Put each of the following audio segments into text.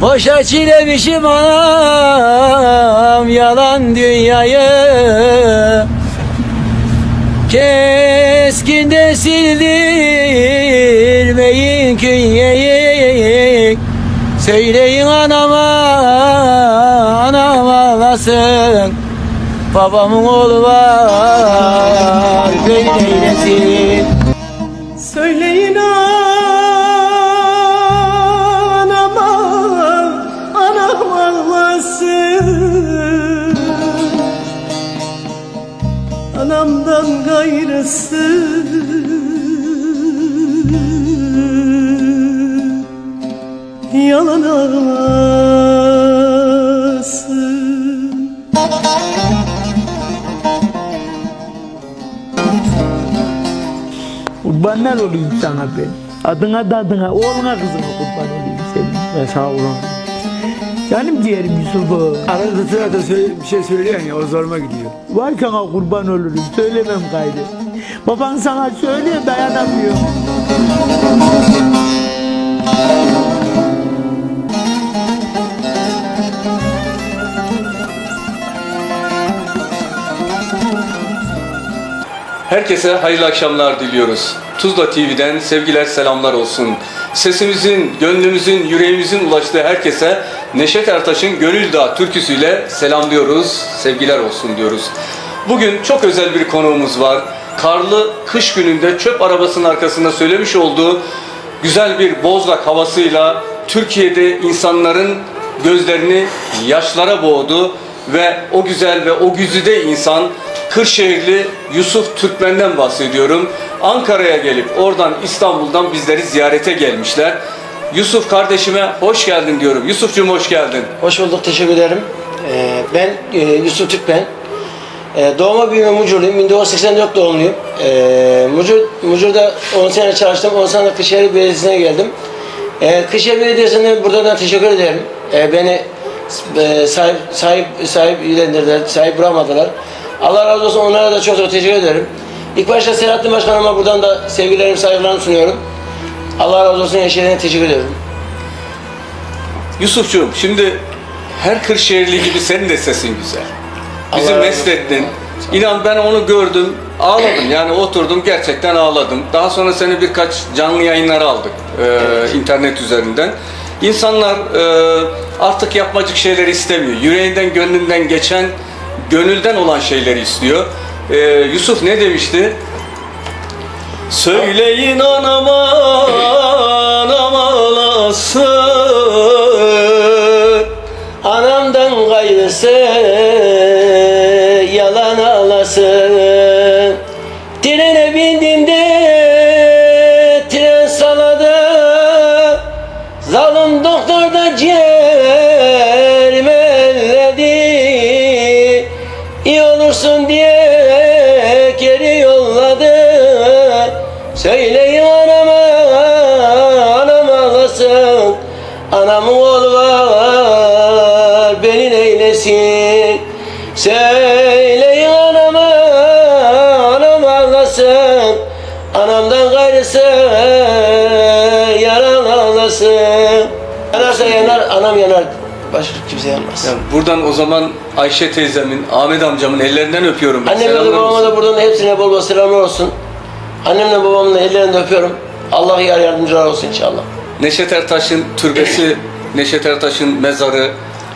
Boşa çilemişim anam yalan dünyayı. Keskin de sildirmeyin künyeyi. Söyleyin anama anam ağlasın. Babamın oğlu var beni neylesin ağlasın Kurbanlar olayım sana ben. Adına da adına, oğluna kızına kurban olayım senin. Ben sağ olun Canım ciğerim Yusuf'u. Arada sırada söyle, bir şey söyleyen ya o zoruma gidiyor Var sana kurban olurum, söylemem gayrı. Baban sana söylüyor, dayanamıyor. Herkese hayırlı akşamlar diliyoruz. Tuzla TV'den sevgiler selamlar olsun. Sesimizin, gönlümüzün, yüreğimizin ulaştığı herkese Neşet Ertaş'ın Gönül Dağı türküsüyle selamlıyoruz, sevgiler olsun diyoruz. Bugün çok özel bir konuğumuz var. Karlı kış gününde çöp arabasının arkasında söylemiş olduğu güzel bir bozlak havasıyla Türkiye'de insanların gözlerini yaşlara boğdu ve o güzel ve o güzide insan Kırşehirli Yusuf Türkmen'den bahsediyorum. Ankara'ya gelip oradan İstanbul'dan bizleri ziyarete gelmişler. Yusuf kardeşime hoş geldin diyorum. Yusufcuğum hoş geldin. Hoş bulduk, teşekkür ederim. Ee, ben e, Yusuf Türkmen. Ee, doğma büyüme Mucurluyum, 1984 doğumluyum. Ee, Mucur, Mucur'da 10 sene çalıştım, 10 sene Kırşehir Belediyesi'ne geldim. Ee, Kırşehir Belediyesi'ne buradan da teşekkür ederim. Beni e, sahip, sahip, sahip ilendirdiler, sahip bırakmadılar. Allah razı olsun, onlara da çok çok teşekkür ederim. İlk başta Selahattin Başkanıma buradan da sevgilerimi, saygılarımı sunuyorum. Allah razı olsun, eşlerine teşekkür ediyorum. Yusufcuğum şimdi her Kırşehirli gibi senin de sesin güzel. Bizi Allah razı mest ettin. İnan ben onu gördüm, ağladım. Yani oturdum gerçekten ağladım. Daha sonra seni birkaç canlı yayınlara aldık e, internet üzerinden. İnsanlar e, artık yapmacık şeyler istemiyor. Yüreğinden, gönlünden geçen, gönülden olan şeyleri istiyor. E, Yusuf ne demişti? Söyleyin anama, anam ağlasın. Anamdan gayrısı yalan ağlasın Trene bindiğimde tren ağlasın Anamdan gayrısı yaran ağlasın Yanarsa yanar, anam yanar Başka kimse yanmaz Yani buradan o zaman Ayşe teyzemin, Ahmet amcamın ellerinden öpüyorum. ben. Annemle de Selamlar babama olsun. da buradan hepsine bol bol selamlar olsun. Annemle babamın da ellerinden öpüyorum. Allah yar yardımcılar olsun inşallah. Neşet Ertaş'ın türbesi, Neşet Ertaş'ın mezarı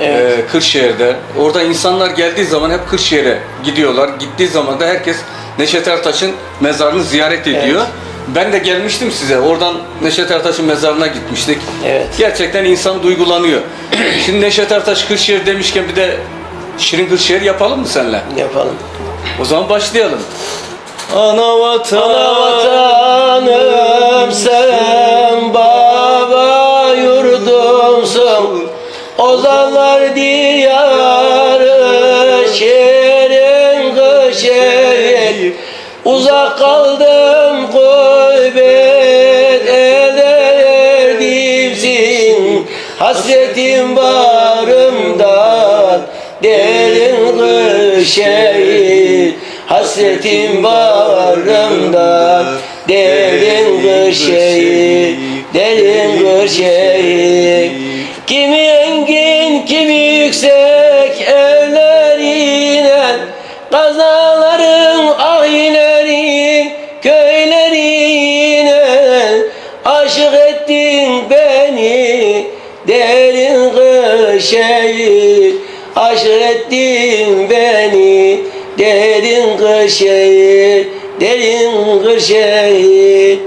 Evet. e, Kırşehir'de. Orada insanlar geldiği zaman hep Kırşehir'e gidiyorlar. Gittiği zaman da herkes Neşet Ertaş'ın mezarını ziyaret ediyor. Ben de gelmiştim size. Oradan Neşet Ertaş'ın mezarına gitmiştik. Evet. Gerçekten insan duygulanıyor. Şimdi Neşet Ertaş Kırşehir demişken bir de Şirin Kırşehir yapalım mı seninle? Yapalım. O zaman başlayalım. Ana vatan, Ana vatanım sen baba yurdumsun Ozanlar diyarı şehrin kışehir Uzak kaldım gurbet ederdim. Hasretim bağrımda derin kışehir Hasretim bağrımda derin Dönecek evlerine Kazaların ayları Köylerine Aşık ettin beni Derin kışeyi Aşık ettin beni Derin kışeyi Derin kışeyi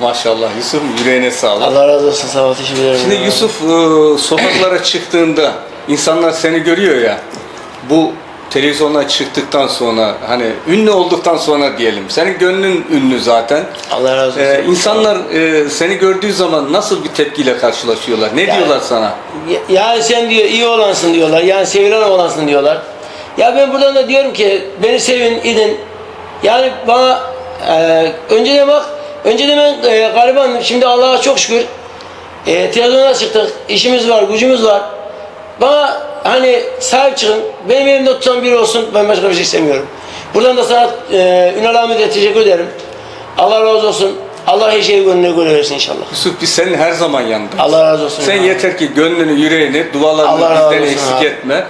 Maşallah Yusuf yüreğine sağlık. Allah razı olsun sağ ol teşekkür ederim. Şimdi Yusuf e, sokaklara çıktığında insanlar seni görüyor ya. Bu televizyona çıktıktan sonra hani ünlü olduktan sonra diyelim. Senin gönlün ünlü zaten. Allah razı olsun. Ee, insanlar e, seni gördüğü zaman nasıl bir tepkiyle karşılaşıyorlar? Ne Yani- diyorlar sana? Ya- Yani sen diyor iyi olansın diyorlar. Yani sevilen olansın diyorlar. Ya ben buradan da diyorum ki beni sevin, idin. Yani bana e, önceden bak, önceden ben e, garibandım. Şimdi Allah'a çok şükür e, televizyona çıktık. işimiz var, gücümüz var. Bana hani sahip çıkın. Benim elimde tutan biri olsun. Ben başka bir şey istemiyorum. Buradan da sana e, Ünal Ahmet'e teşekkür ederim. Allah razı olsun. Allah her şeyi gönlüne göre versin inşallah. Yusuf biz senin her zaman yanındayız. Allah razı olsun. Sen yeter ki gönlünü, yüreğini, dualarını Allah bizden eksik abi. etme.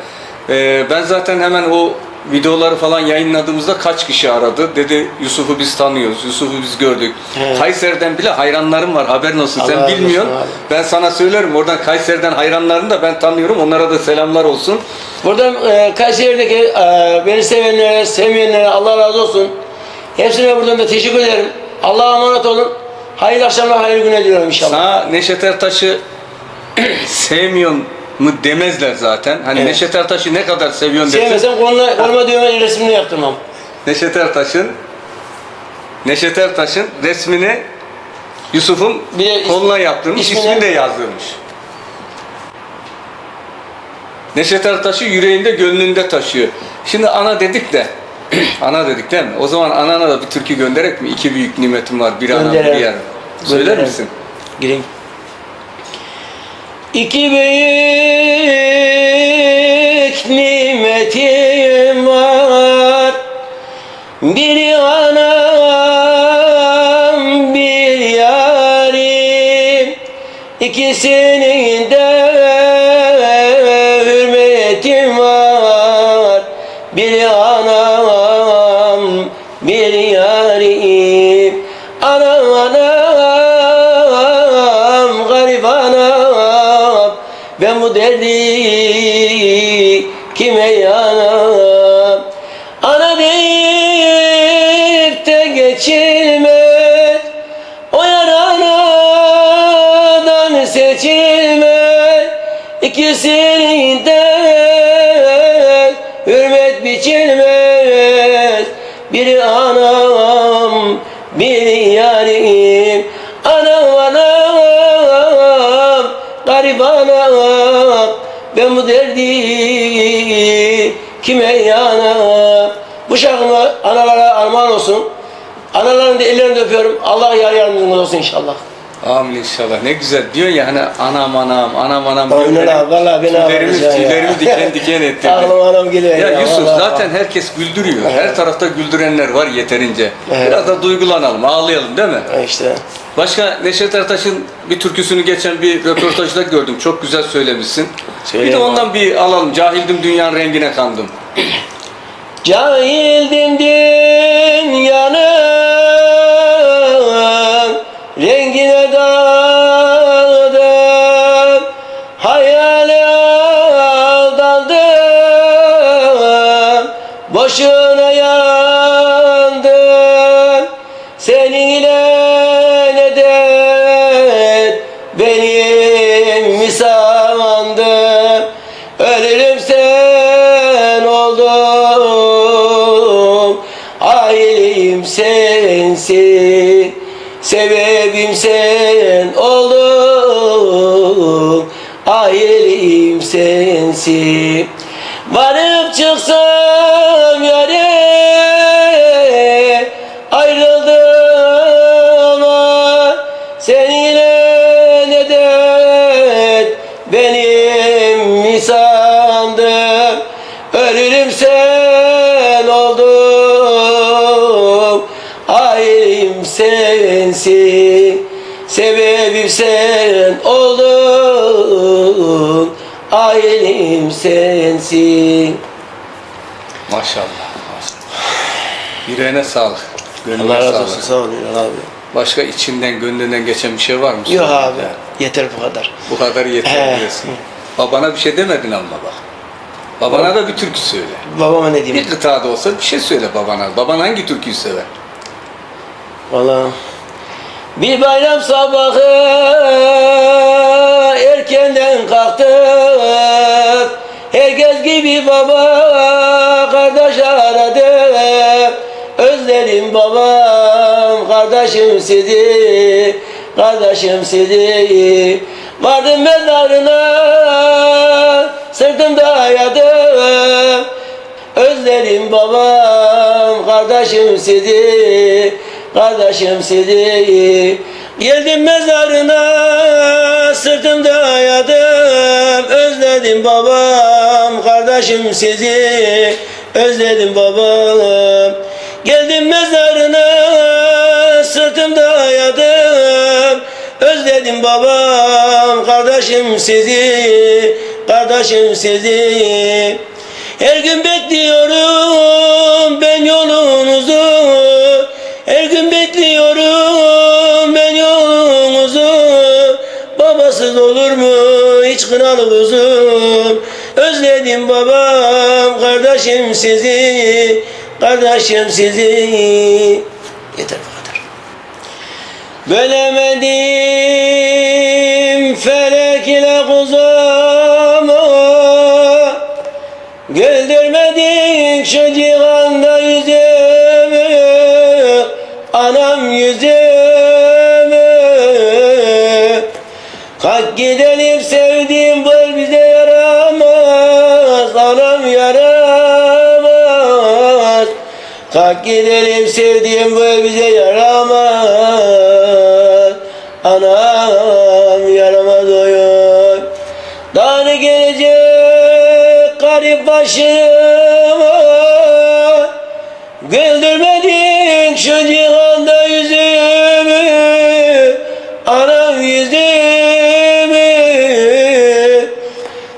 Ee, ben zaten hemen o videoları falan yayınladığımızda kaç kişi aradı. Dedi Yusuf'u biz tanıyoruz, Yusuf'u biz gördük. He. Kayseri'den bile hayranlarım var haberin olsun. Allah Sen bilmiyorsun. abi. Ben sana söylerim. Oradan Kayseri'den hayranlarını da ben tanıyorum. Onlara da selamlar olsun. Buradan e, Kayseri'deki e, beni sevenlere, sevmeyenlere Allah razı olsun. Hepsine buradan da teşekkür ederim. Allah'a emanet olun. Hayırlı akşamlar, hayırlı günler diliyorum inşallah. Sana Neşet Ertaş'ı sevmiyor mu demezler zaten. Hani Evet. Neşet Ertaş'ı ne kadar seviyorsun desin. Sevmesem koluna, koluma düğme resmini yaptırmam. Neşet Ertaş'ın Neşet Ertaş'ın resmini Yusuf'un koluna yaptırmış, ismini- ismini de yazdırmış. Neşet Ertaş'ı yüreğinde, gönlünde taşıyor. Şimdi ana dedik de, ana dedik değil mi? O zaman anana da bir türkü gönderek mi? İki büyük nimetim var, bir anam bir yer. Söyler Gönderelim. misin? Gireyim. İki büyük nimetim var. Biri anam, bir yarim. İkisinin de geçilmez. O yaranadan seçilmez. İkisinin de hürmet biçilmez. Biri anam, biri yarim. Anam anam, garip anam. Ben bu derdi kime yanam? Bu şarkımı analara armağan olsun. Analarını da ellerinden öpüyorum. Allah yar yardımcımız olsun inşallah. Amin inşallah. Ne güzel. Diyorsun ya hani anam anam, anam anam. Aynen diyor. abi, vallahi beni tüylerimiz, ağlatacak ya. tüylerimi diken diken etti. Ağlam ağlam geliyor Ya ya, Yusuf vallahi. zaten herkes güldürüyor. Her tarafta güldürenler var yeterince. Evet. Biraz da duygulanalım, ağlayalım değil mi? İşte. Başka Neşet Ertaş'ın bir türküsünü geçen bir röportajda gördüm. Çok güzel söylemişsin. bir de Söyleyeyim ondan bir alalım. Cahildim dünyanın rengine kandım. Cahildim dünyanın sandın Ölürüm sen oldum Ailim sensin Sebebim sen oldun. Ailim sensin. Varıp Ölürüm sen oldum Ailim sensin Sebebim sen oldun Ailim sensin Maşallah. maşallah. Yüreğine sağlık. Gönlüne Allah razı olsun. Sağ olun Ünal abi. Başka içinden, gönlünden geçen bir şey var mı? Yok abi. Yani Yeter bu kadar. bu kadar yeter He. diyorsun. Babana bir şey demedin ama bak. Babana da bir türkü söyle. Babama ne diyeyim? Bir kıtada olsa bir şey söyle babana. Baban hangi türküyü sever? Valla. Bir bayram sabahı erkenden kalktık. Herkes gibi baba kardeş aradı. Özledim babam kardeşim sizi, kardeşim sizi. Vardım mezarına babam, kardeşim sizi, kardeşim sizi. Geldim mezarına, sırtımda yadım. Özledim babam, kardeşim sizi, özledim babam. Geldim mezarına, sırtımda yadım. Özledim babam, kardeşim sizi, kardeşim sizi. Her gün bekliyorum ben yolunuzu. Her gün bekliyorum ben yolunuzu. Babasız olur mu? Hiç kınalı kuzum Özledim babam kardeşim sizi. Kardeşim sizi. Yeter bu kadar. Bölemedim felek ile kuzumu Güldürmedin şu cihanda yüzümü Anam yüzümü. Kalk gidelim sevdiğim var bize yaramaz Anam yaramaz. Kalk gidelim sevdiğim var bize yaramaz Anam başıma Güldürmedin şu cihanda yüzümü Anam yüzümü.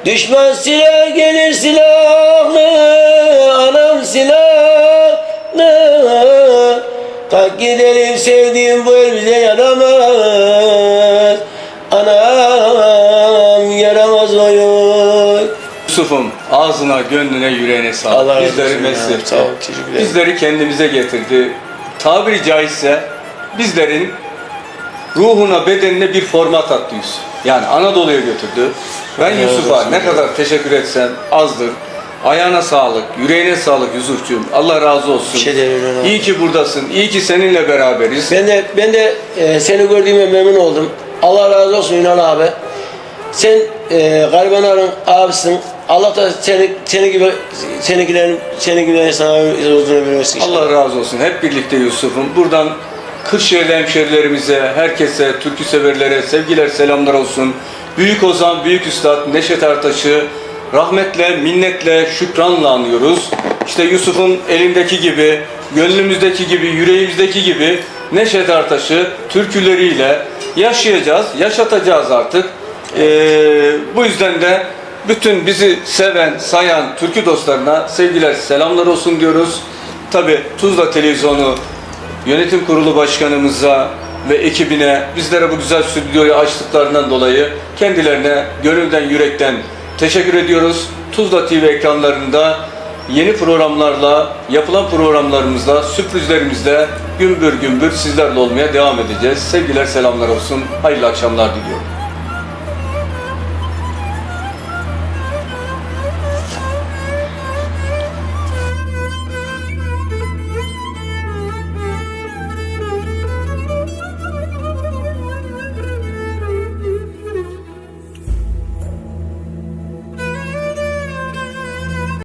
Düşman silah gelir silahlı Anam silahlı. Kalk gidelim sevdiğim bu el bize yaramaz. Anam yaramaz oyun Yusuf'um ağzına, gönlüne, yüreğine sağlık. Allah razı Bizleri olsun ya. mesletti. Sağ ol, teşekkür ederim. Bizleri kendimize getirdi. Tabiri caizse bizlerin ruhuna, bedenine bir format attı Yusuf. Yani Anadolu'ya götürdü. Ben Allah Yusuf'a ne kadar teşekkür etsem azdır. Ayağına sağlık, yüreğine sağlık Yusuf'cuğum. Allah razı olsun. Bir şey demiyorum abi. İyi ki buradasın. İyi ki seninle beraberiz. Ben de ben de e, seni gördüğüme memnun oldum. Allah razı olsun Ünal abi. Sen e, garibanların abisin. Allah da seni seni gibi seninkilerin seni gibi sana uzun ömür versin. Allah razı olsun. Hep birlikte Yusuf'um. Buradan Kırşehirli hemşerilerimize, herkese, türkü severlere sevgiler, selamlar olsun. Büyük Ozan, Büyük Üstad Neşet Ertaş'ı rahmetle, minnetle, şükranla anıyoruz. İşte Yusuf'un elindeki gibi, gönlümüzdeki gibi, yüreğimizdeki gibi Neşet Ertaş'ı türküleriyle yaşayacağız, yaşatacağız artık. Ee, bu yüzden de bütün bizi seven, sayan türkü dostlarına sevgiler, selamlar olsun diyoruz. Tabi Tuzla Televizyonu Yönetim Kurulu Başkanımıza ve ekibine bizlere bu güzel stüdyoyu açtıklarından dolayı kendilerine gönülden yürekten teşekkür ediyoruz. Tuzla TV ekranlarında yeni programlarla, yapılan programlarımızla, sürprizlerimizle gümbür gümbür sizlerle olmaya devam edeceğiz. Sevgiler, selamlar olsun. Hayırlı akşamlar diliyorum.